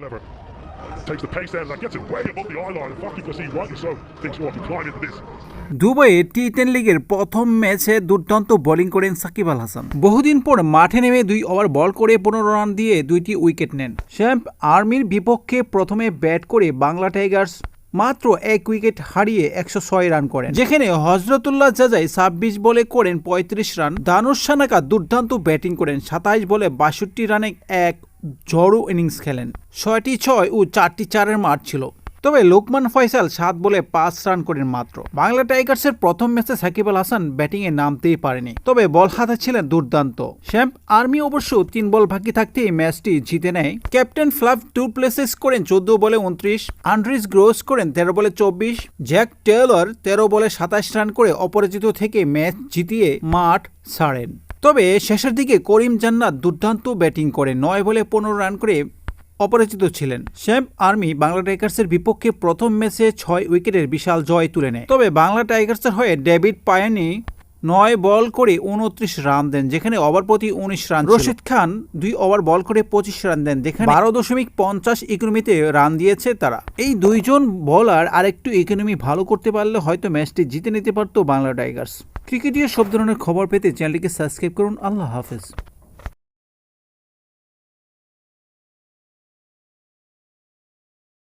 Clever. Oh. দুবাইয়ে T ten লিগের প্রথম ম্যাচে দুর্দান্ত বোলিং করেন সাকিব আল হাসান। বহুদিন পর মাঠে নেমে দুই ওভার বল করে পনেরো রান দিয়ে দুইটি উইকেট নেন। শ্যাম্প আর্মির বিপক্ষে প্রথমে ব্যাট করে বাংলা টাইগার্স মাত্র এক উইকেট হারিয়ে একশো ছয় রান করেন। যেখানে হজরতুল্লাহ জাজাই ছাব্বিশ বলে করেন পঁয়ত্রিশ রান। দানুশ সানাকা দুর্দান্ত ব্যাটিং করেন সাতাইশ বলে বাষট্টি রানে এক জড়ো ইনিংস খেলেন। ছয়টি ছয় ও চারটি চারের মাঠ ছিল। তবে লোকমান ফয়সাল সাত বলে পাঁচ রান করেন মাত্র। বাংলা টাইগার্সের প্রথম ম্যাচে সাকিব আল হাসান ব্যাটিংয়ে নামতেই পারেনি, তবে বল হাতে ছিলেন দুর্দান্ত। শ্যাম্প আর্মি অবশ্য তিন বল বাকি থাকতেই ম্যাচটি জিতে নেয়। ক্যাপ্টেন ফ্লাভ টু প্লেসেস করেন চোদ্দ বলে উনত্রিশ, আন্ড্রিস গ্রোস করেন তেরো বলে চব্বিশ, জ্যাক টেলর তেরো বলে সাতাশ রান করে অপরাজিত থেকে ম্যাচ জিতিয়ে মাঠ ছাড়েন। তবে শেষের দিকে করিম জান্নাত দুর্দান্ত ব্যাটিং করে নয় বলে পনেরো রান করে অপরাজিত ছিলেন। শ্যাম্প আর্মি বাংলা টাইগার্সের বিপক্ষে প্রথম ম্যাচে ছয় উইকেটের বিশাল জয় তুলে নেয়। তবে বাংলা টাইগার্সের হয়ে ডেভিড পায়ানি নয় বল করে উনত্রিশ রান দেন যেখানে ওভার প্রতি উনিশ রান রশিদ খান দুই ওভার বল করে পঁচিশ রান দেন যেখানে বারো দশমিক পঞ্চাশ ইকোনমিতে রান দিয়েছে তারা। এই দুইজন বোলার আরেকটু ইকোনমি ভালো করতে পারলে হয়তো ম্যাচটি জিতে নিতে পারতো বাংলা টাইগার্স। ক্রিকেটীয় সব ধরনের খবর পেতে চ্যানেলটিকে সাবস্ক্রাইব করুন। আল্লাহ হাফেজ।